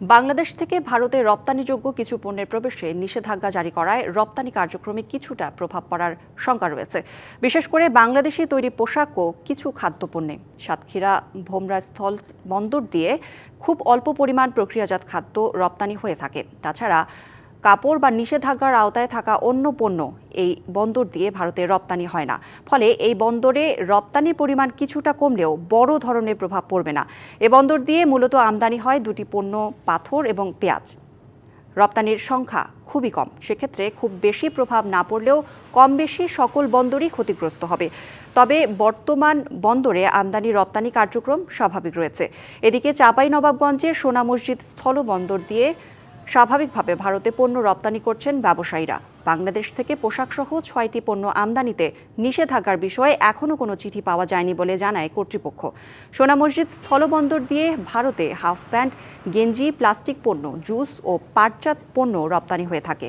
বাংলাদেশ থেকে ভারতে রপ্তানিযোগ্য কিছু পণ্যের প্রবেশে নিষেধাজ্ঞা জারি করায় রপ্তানি কার্যক্রমে কিছুটা প্রভাব পড়ার শঙ্কা রয়েছে। বিশেষ করে বাংলাদেশে তৈরি পোশাক ও কিছু খাদ্যপণ্যে সাতক্ষীরা, ভোমরা স্থল বন্দর দিয়ে খুব অল্প পরিমাণ প্রক্রিয়াজাত খাদ্য রপ্তানি হয়ে থাকে। তাছাড়া কাপড় বা নিষেধাজ্ঞার আওতায় থাকা অন্য পণ্য এই বন্দর দিয়ে ভারতে রপ্তানি হয় না। ফলে এই বন্দরে রপ্তানির পরিমাণ কিছুটা কমলেও বড় ধরনের প্রভাব পড়বে না। এ বন্দর দিয়ে মূলত আমদানি হয় দুটি পণ্য, পাথর এবং পেঁয়াজ। রপ্তানির সংখ্যা খুবই কম, সেক্ষেত্রে খুব বেশি প্রভাব না পড়লেও কম বেশি সকল বন্দরই ক্ষতিগ্রস্ত হবে। তবে বর্তমান বন্দরে আমদানি রপ্তানি কার্যক্রম স্বাভাবিক রয়েছে। এদিকে চাঁপাইনবাবগঞ্জের সোনা মসজিদ স্থল বন্দর দিয়ে স্বাভাবিকভাবে ভারতে পণ্য রপ্তানি করছেন ব্যবসায়ীরা। বাংলাদেশ থেকে পোশাকসহ ছয়টি পণ্য আমদানিতে নিষেধাজ্ঞার বিষয়ে এখনও কোনো চিঠি পাওয়া যায়নি বলে জানায় কর্তৃপক্ষ। সোনা মসজিদ স্থলবন্দর দিয়ে ভারতে হাফ প্যান্ট, গেঞ্জি, প্লাস্টিক পণ্য, জুস ও পাটজাত পণ্য রপ্তানি হয়ে থাকে।